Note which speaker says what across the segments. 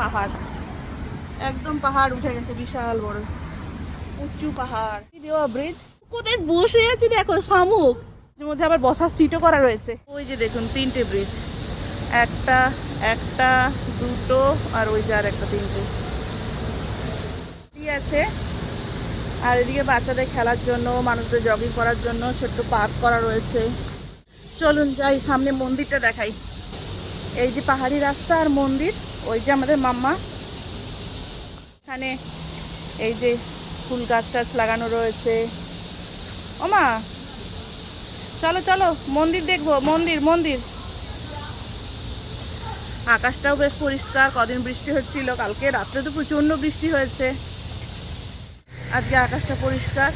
Speaker 1: পাহাড়। একদম পাহাড় উঠে গেছে বিশাল বড়। উঁচু পাহাড়। দেওয়া ব্রিজ কোথায় বসে আছি দেখো শামুক। এর মধ্যে আবার বসার সিটও করা রয়েছে। ওই যে দেখুন তিনটে ব্রিজ একটা একটা দুটো আর ওই যে আর একটা তিনটে। আছে। আর এদিকে বাচ্চাদের খেলার জন্য মানুষদের জগিং করার জন্য ছোট্ট পার্ক করা রয়েছে। চলুন যাই সামনে মন্দিরটা দেখাই। এই যে পাহাড়ি রাস্তা আর মন্দির। ওই যে আমাদের মাম্মা। এখানে এই যে ফুল গাছ টাছ লাগানো রয়েছে। ওমা চলো চলো, মন্দির দেখব, মন্দির মন্দির। আকাশটাও বেশ পরিষ্কার, কদিন বৃষ্টি হচ্ছিল, কালকে রাত্রে তো প্রচণ্ড বৃষ্টি হয়েছে। আজকে আকাশটা পরিষ্কার,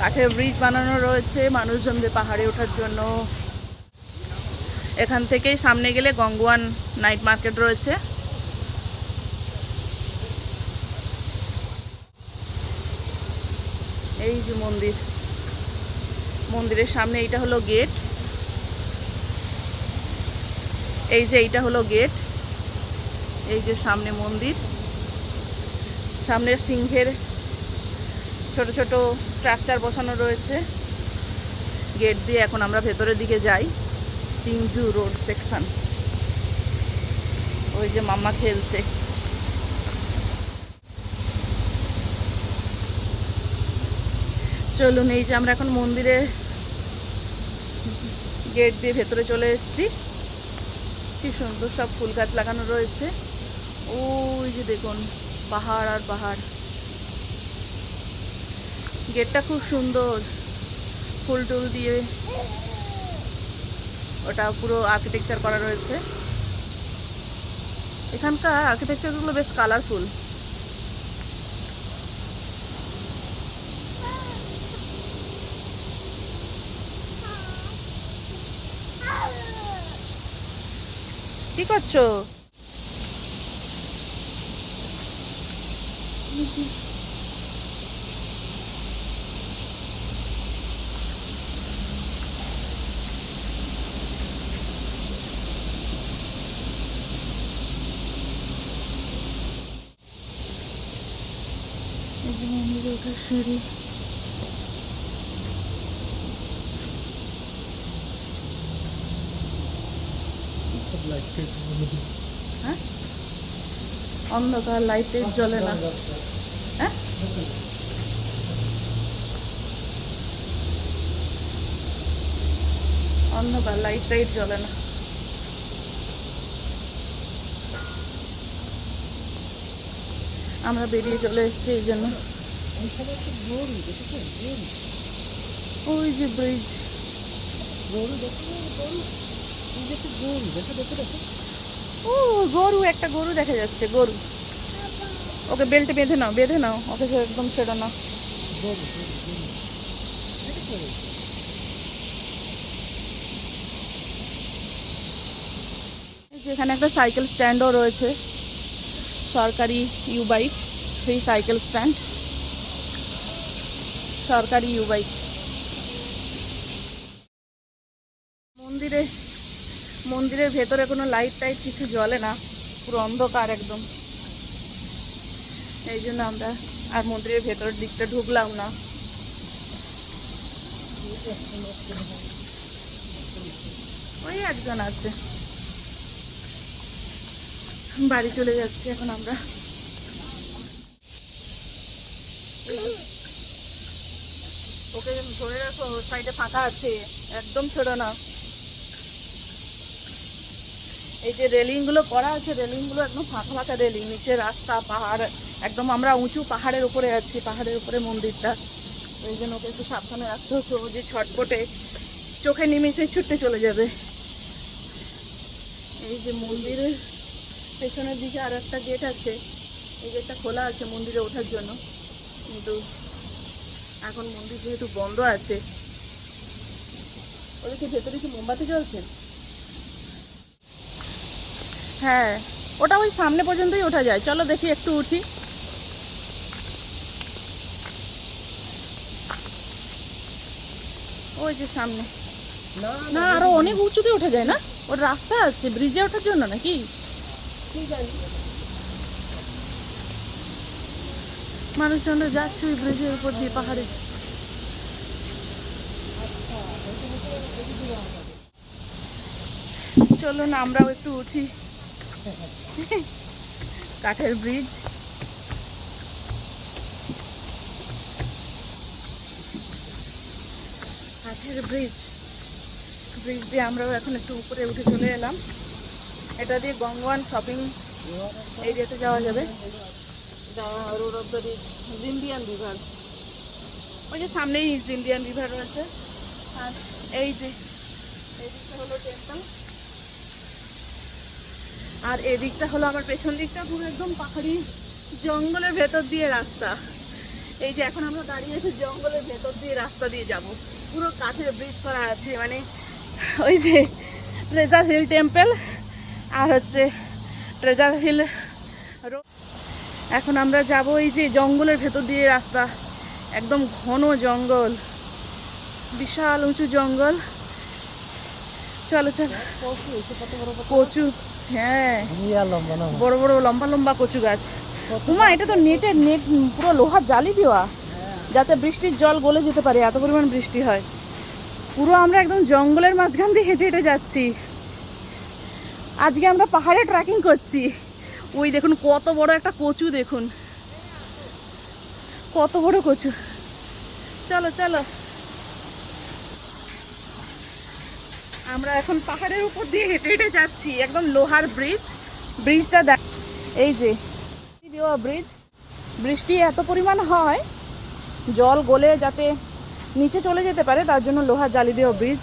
Speaker 1: কাঠের ব্রিজ বানানো রয়েছে মানুষজনদের পাহাড়ে ওঠার জন্য। এখান থেকেই সামনে গেলে গঙ্গওয়ান নাইট মার্কেট রয়েছে। এই যে মন্দির। মন্দিরের সামনে এইটা হলো গেট। এই যে এইটা হলো গেট। এই যে সামনে মন্দির। সামনে সিংহের ছোট ছোট স্ট্রাকচার বসানো রয়েছে। গেট দিয়ে এখন আমরা ভেতরের দিকে যাই। তিনজু রোড সেকশন ওই যে মামা খেলছে। চলুন, এই যে আমরা এখন মন্দিরে গেট দিয়ে ভেতরে চলে এসেছি। কি সুন্দর সব ফুল গাছ লাগানো রয়েছে। ওই যে দেখুন, পাহাড় আর পাহাড়। গেটটা খুব সুন্দর। ফুল টুল দিয়ে ওটা পুরো আর্কিটেকচার করা রয়েছে। এখানকার আর্কিটেকচারগুলো বেশ কালারফুল কি করছ? সিঁড়ি হ্যাঁ? অন্ধকার লাইটের জ্বলে না। হ্যাঁ? অন্ধকার লাইট টাইট জ্বলে না। আমরা বেরিয়ে চলে এসেছি এই জন্য। ওই যে ব্রিজ ও, গরু, একটা গরু দেখা যাচ্ছে, গরু। ওকে বেল্টে বেঁধে নাও বেঁধে নাও, ওকে একদম ছেড়ে নাও। এখানে একটা সাইকেল স্ট্যান্ডও রয়েছে। সরকারি U bike free cycle stand সরকারি ইউ বাইক মন্দিরে, মন্দিরের ভেতরে কোনো লাইট টাইট কিছু জ্বলে না, পুরো অন্ধকার একদম। এই জন্য আমরা আর মন্দিরের ভেতরের দিকটা ঢুকলাম না। ওই একজন আছে। বাড়ি চলে যাচ্ছি, এখন আমরা। ওকে ধরে রাখো সাইডে ফাঁকা আছে, একদম ছোড়ো না। এই যে রেলিংগুলো করা আছে রেলিংগুলো একদম ফাঁকা ফাঁকা রেলিং, নিচে রাস্তা, পাহাড়, একদম আমরা উঁচু পাহাড়ের উপরে আছি, পাহাড়ের উপরে মন্দিরটা। ওই জন্য ওকে একটু সাবধানে রাখতে হতো ও যে ছটপটে চোখে নিমেষে ছুটতে চলে যাবে। এই যে মন্দিরের পেছনের দিকে আর একটা গেট আছে। এই গেটটা খোলা আছে মন্দিরে ওঠার জন্য। কিন্তু এখন মন্দির যেহেতু বন্ধ আছে ওদেরকে ভেতরে কি মোমবাতি জ্বলছে? হ্যাঁ ওটা ওই সামনে পর্যন্তই ওঠা যায়। চলো দেখি একটু উঠি। ওই যে সামনে। না আরও অনেক উঁচুতে ওঠা যায় না? ওর রাস্তা আছে ব্রিজে ওঠার জন্য নাকি? মানুষজনরা যাচ্ছে ওই ব্রিজের উপর দিয়ে, পাহাড়ে। চলুন আমরাও একটু উঠি। কাঠের ব্রিজ। কাঠের ব্রিজ। ব্রিজ দিয়ে আমরাও এখন একটু উপরে উঠে চলে এলাম। এটা দিয়ে গঙ্গওয়ান শপিং এরিয়াতে যাওয়া যাবে। Road of the Indian river ওই যে সামনেই ইন্ডিয়ান রিভার রয়েছে আর এই যে হলো টেম্পল আর এদিকটা হলো আমার পেছন দিকটা পুরো একদম পাহাড়ি জঙ্গলের ভেতর দিয়ে রাস্তা। এই যে এখন আমরা দাঁড়িয়ে আছি জঙ্গলের ভেতর দিয়ে রাস্তা দিয়ে যাব। পুরো কাঠের ব্রিজ করা আছে মানে ওই যে ট্রেজার হিল টেম্পল আর হচ্ছে ট্রেজার হিল রোড এখন আমরা যাব এই যে জঙ্গলের ভেতর দিয়ে রাস্তা। একদম ঘন জঙ্গল। বিশাল উঁচু জঙ্গল। চলো চলো। কচু হ্যাঁ। বড় বড় লম্বা লম্বা কচু গাছ। উমা এটা তো নেটের নেট পুরো লোহার জালি দেওয়া। যাতে বৃষ্টির জল গলে যেতে পারে এত পরিমাণ বৃষ্টি হয়। পুরো আমরা একদম জঙ্গলের মাঝখান দিয়ে হেঁটে হেঁটে যাচ্ছি। আজকে আমরা পাহাড়ে ট্রেকিং করছি। ওই দেখুন, কত বড় একটা কচু দেখুন। কত বড় কচু। চলো চলো। আমরা এখন পাহাড়ের উপর দিয়ে হেঁটে হেঁটে যাচ্ছি, একদম লোহার ব্রিজ ব্রিজটা দেখ এই যে, দেওয়া ব্রিজ বৃষ্টি এত পরিমাণ হয়, জল গলে যাতে নিচে চলে যেতে পারে, তার জন্য লোহার জালি দেওয়া ব্রিজ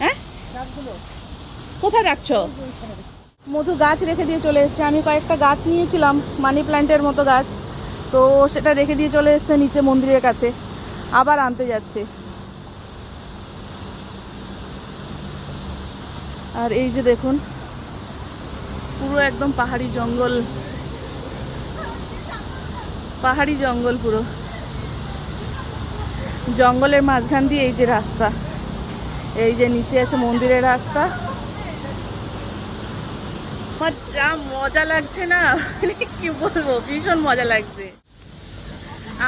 Speaker 1: হ্যাঁ কোথায় রাখছো? মধু গাছ রেখে দিয়ে চলে এসছে। আমি কয়েকটা গাছ নিয়েছিলাম মানি প্ল্যান্টের মতো গাছ। তো সেটা রেখে দিয়ে চলে এসছে নিচে মন্দিরের কাছে। আবার আনতে যাচ্ছে। আর এই যে দেখুন পুরো একদম পাহাড়ি জঙ্গল। পাহাড়ি জঙ্গল পুরো। জঙ্গলের মাঝখান দিয়ে এই যে রাস্তা। এই যে নিচে আছে মন্দিরের রাস্তা। যা মজা লাগছে না, কি বলব, ভীষণ মজা লাগছে।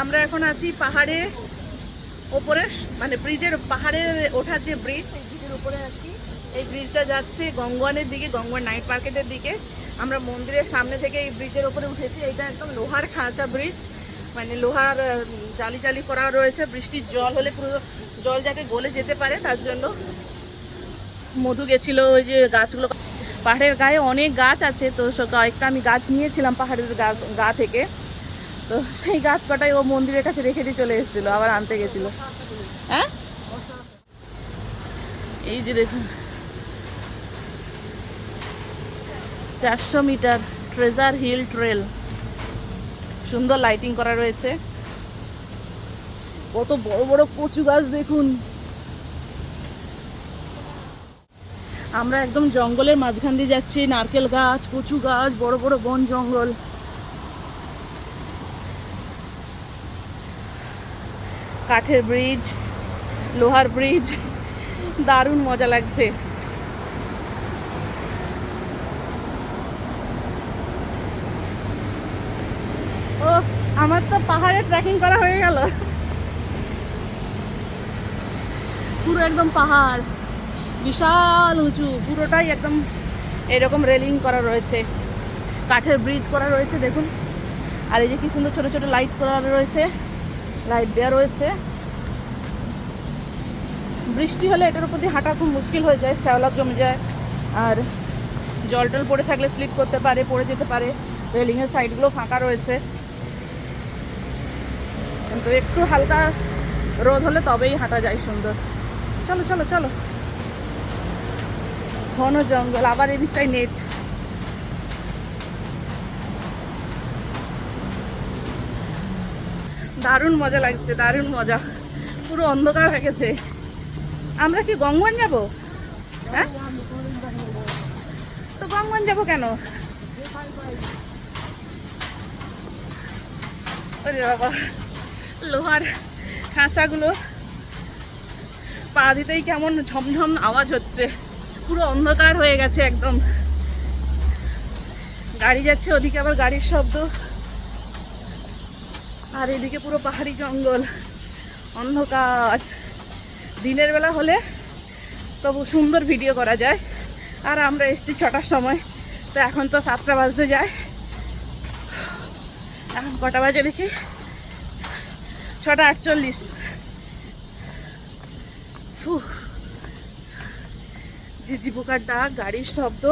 Speaker 1: আমরা এখন আছি পাহাড়ে ওপরে মানে ব্রিজের পাহাড়ে ওঠার যে ব্রিজ এই ব্রিজের উপরে আছি। এই ব্রিজটা যাচ্ছে গঙ্গওয়ানের দিকে গঙ্গওয়ান নাইট মার্কেটের দিকে। আমরা মন্দিরের সামনে থেকে এই ব্রিজের উপরে উঠেছি। এটা একদম লোহার খাঁচা ব্রিজ মানে লোহার জালি জালি করা রয়েছে। বৃষ্টির জল হলে পুরো জল যাতে গলে যেতে পারে, তার জন্য মধু গেছিল ওই যে গাছগুলো। পাহাড়ের গায়ে অনেক গাছ আছে, তো কয়েকটা আমি গাছ নিয়েছিলাম পাহাড়ের গাছ, গা থেকে। তো সেই গাছ কটাই ও মন্দিরের কাছে রেখে দিয়ে চলে এসেছিল, আবার আনতে গেছিল। হ্যাঁ? এই যে দেখুন। চারশো মিটার ট্রেজার হিল ট্রেল। সুন্দর লাইটিং করা রয়েছে। কত বড় বড় কচু গাছ দেখুন। আমরা একদম জঙ্গলের মাঝখান দিয়ে যাচ্ছি, নারকেল গাছ, কচু গাছ, বড় বড় বন জঙ্গল। কাঠের ব্রিজ, লোহার ব্রিজ, দারুণ মজা লাগছে। ও আমার তো পাহাড়ে ট্রেকিং করা হয়ে গেল। পুরো একদম পাহাড়, বিশাল উঁচু, পুরোটাই একদম এরকম রেলিং করা রয়েছে, কাঠের ব্রিজ করা রয়েছে, দেখুন। আর এই যে কি সুন্দর ছোট ছোট লাইট করা রয়েছে লাইট দেওয়া রয়েছে। বৃষ্টি হলে এটার উপর দিয়ে হাঁটা খুব মুশকিল হয়ে যায়, শ্যাওলা জমে যায়। আর জল টল পড়ে থাকলে স্লিপ করতে পারে, পড়ে যেতে পারে। রেলিংয়ের সাইডগুলো ফাঁকা রয়েছে। কিন্তু একটু হালকা রোদ হলে তবেই হাঁটা যায় সুন্দর। চলো চলো চলো। ঘন জঙ্গল, আবার এদিকটাই নেট। দারুণ মজা লাগছে, দারুণ মজা। পুরো অন্ধকার হয়ে গেছে। আমরা কি গঙ্গন যাব? হ্যাঁ? তো গঙ্গন যাব কেন? ওরে বাবা, লোহার খাঁচাগুলো পা দিতেই কেমন ঝমঝম আওয়াজ হচ্ছে। পুরো অন্ধকার হয়ে গেছে একদম। গাড়ি যাচ্ছে ওদিকে আবার গাড়ির শব্দ। আর এদিকে পুরো পাহাড়ি জঙ্গল। অন্ধকার। দিনের বেলা হলে তবু সুন্দর ভিডিও করা যায়। আর আমরা এসছি ছটার সময়। তো এখন তো সাতটা বাজতে যায়। এখন কটা বাজে দেখি? ছটা আটচল্লিশ। ঝিঝি পোকার ডাক গাড়ির শব্দ।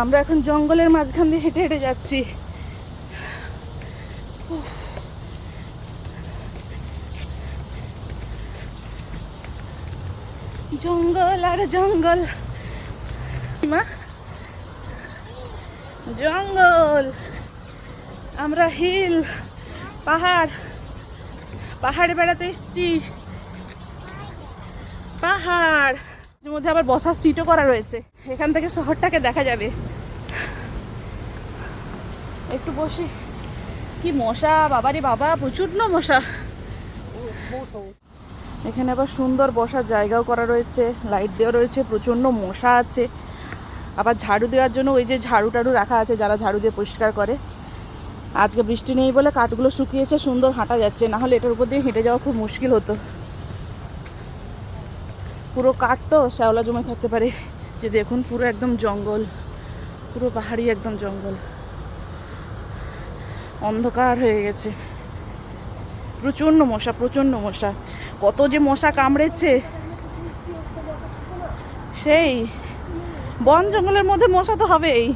Speaker 1: আমরা এখন জঙ্গলের মাঝখান দিয়ে হেঁটে হেঁটে যাচ্ছি। জঙ্গল আর জঙ্গল। মা। জঙ্গল। আমরা হিল। পাহাড়। পাহাড়ে বেড়াতে এসছি। পাহাড়। মধ্যে আবার বসার সিটও করা রয়েছে। এখান থেকে শহরটাকে দেখা যাবে। একটু বসে। কি মশা? বাবারে বাবা, প্রচুর মশা? এখানে আবার সুন্দর বসার জায়গাও করা রয়েছে। লাইট দেওয়া রয়েছে, প্রচণ্ড মশা আছে। আবার ঝাড়ু দেওয়ার জন্য ওই যে ঝাড়ু টাড়ু রাখা আছে, যারা ঝাড়ু দিয়ে পরিষ্কার করে। আজকে বৃষ্টি নেই বলে কাঠগুলো শুকিয়েছে, সুন্দর হাঁটা যাচ্ছে। না হলে এটার উপর দিয়ে হেঁটে যাওয়া খুব মুশকিল হতো। পুরো কাঠ তো শ্যাওলা জমে থাকতে পারে। যে দেখুন, পুরো একদম জঙ্গল। পুরো পাহাড়ি একদম জঙ্গল। অন্ধকার হয়ে গেছে। প্রচণ্ড মশা প্রচণ্ড মশা। কত যে মশা কামড়েছে। সেই, বন জঙ্গলের মধ্যে মশা তো হবেই।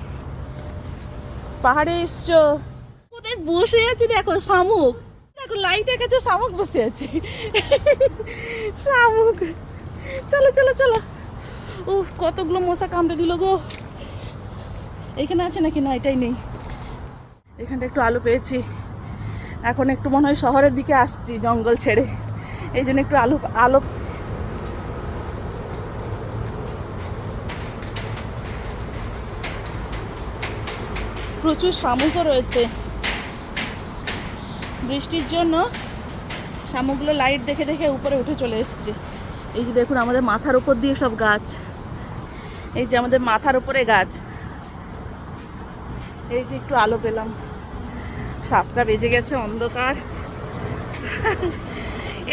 Speaker 1: পাহাড়ে এসছো। কোথায় বসে আছি দেখো, শামুক। দেখো লাইটের কাছে শামুক বসে আছে। শামুক। চলো চলো চলো। ও কতগুলো মশা কামড়ে দিল গো। এখানে আছে নাকি? না, এটাই নেই। এখানটা একটু আলো পেয়েছি। এখন একটু মনে হয় শহরের দিকে আসছি, জঙ্গল ছেড়ে। এই জন্য একটু আলো আলো। প্রচুর শামুকও রয়েছে। বৃষ্টির জন্য শামুকগুলো লাইট দেখে দেখে উপরে উঠে চলে এসছে। এই যে দেখুন আমাদের মাথার উপর দিয়ে সব গাছ। এই যে আমাদের মাথার উপরে গাছ। এই যে একটু আলো পেলাম। সাতটা বেজে গেছে, অন্ধকার।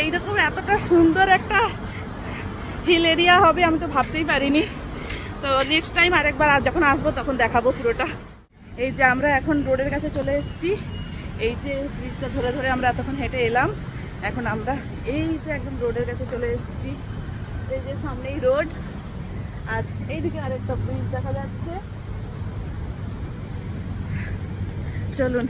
Speaker 1: এইরকম এতটা সুন্দর একটা হিল এরিয়া হবে, আমি তো ভাবতেই পারিনি। তো নেক্সট টাইম আরেকবার আর যখন আসব, তখন দেখাবো পুরোটা। এই যে আমরা এখন রোডের কাছে চলে এসেছি। এই যে ব্রিজটা ধরে ধরে আমরা এতক্ষণ হেঁটে এলাম, এখন আমরা এই যে একদম রোডের কাছে চলে এসেছি। এই যে সামনেই রোড, আর এইদিকে আরেকটা ব্রিজ দেখা যাচ্ছে। চলুন.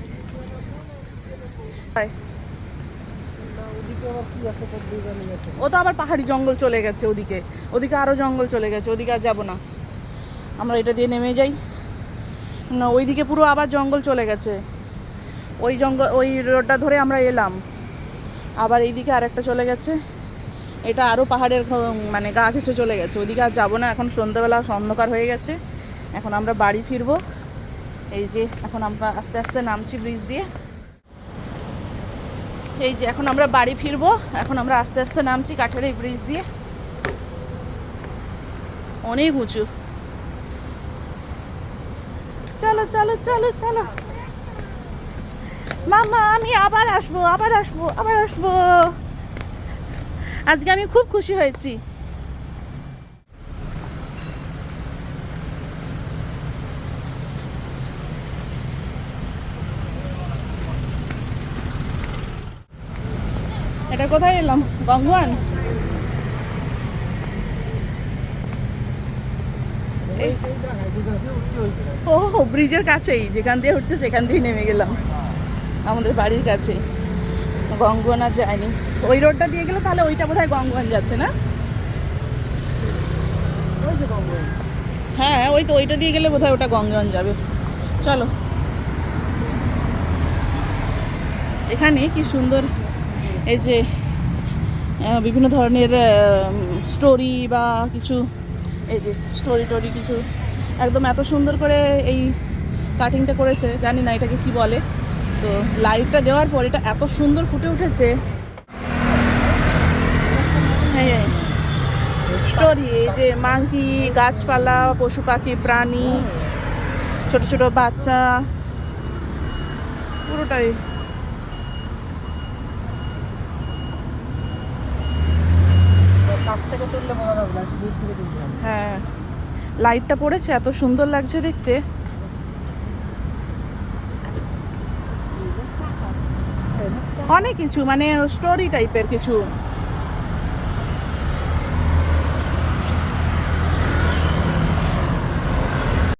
Speaker 1: ও তো আবার পাহাড়ি জঙ্গল চলে গেছে ওদিকে। ওদিকে আরও জঙ্গল চলে গেছে, ওদিকে আর যাব না। আমরা এটা দিয়ে নেমে যাই। না, ওইদিকে পুরো আবার জঙ্গল চলে গেছে। ওই জঙ্গল, ওই রোডটা ধরে আমরা এলাম। আবার এইদিকে আরেকটা চলে গেছে। এটা আরও পাহাড়ের মানে গা ঘেসে চলে গেছে। ওইদিকে আর যাব না, এখন সন্ধ্যাবেলা অন্ধকার হয়ে গেছে। এখন আমরা বাড়ি ফিরবো। এই যে এখন আমরা আস্তে আস্তে নামছি ব্রিজ দিয়ে। এই যে এখন আমরা বাড়ি ফিরবো। এখন আমরা আস্তে আস্তে নামছি কাঠের এই ব্রিজ দিয়ে। অনেক উঁচু। চলো চলো চলো চলো। মামা, আমি আবার আসব আবার আসব আবার আসব। আজকে আমি খুব খুশি হয়েছি। এটা কোথায় এলাম? গঙ্গান ও ব্রিজের কাছেই, যেখান দিয়ে উঠছে সেখান দিয়ে নেমে গেলাম। আমাদের বাড়ির কাছে। গঙ্গন আর যায়নি। ওই রোডটা দিয়ে গেলে তাহলে ওইটা বোধহয় গঙ্গন যাচ্ছে না? হ্যাঁ ওই তো ওইটা দিয়ে গেলে বোধহয় ওটা গঙ্গন যাবে। চলো। এখানে কি সুন্দর এই যে বিভিন্ন ধরনের স্টোরি বা কিছু এই যে স্টোরি টোরি কিছু। একদম এত সুন্দর করে এই কাটিংটা করেছে জানি না এটাকে কি বলে। তো লাইটটা দেওয়ার পর এটা এত সুন্দর ফুটে উঠেছে। হ্যাঁ হ্যাঁ। স্টোরি এই যে মাংকি গাছপালা পশু পাখি প্রাণী ছোট ছোট বাচ্চা পুরোটাই। হ্যাঁ। লাইটটা পড়েছে এত সুন্দর লাগছে দেখতে। অনেক কিছু মানে স্টোরি টাইপের কিছু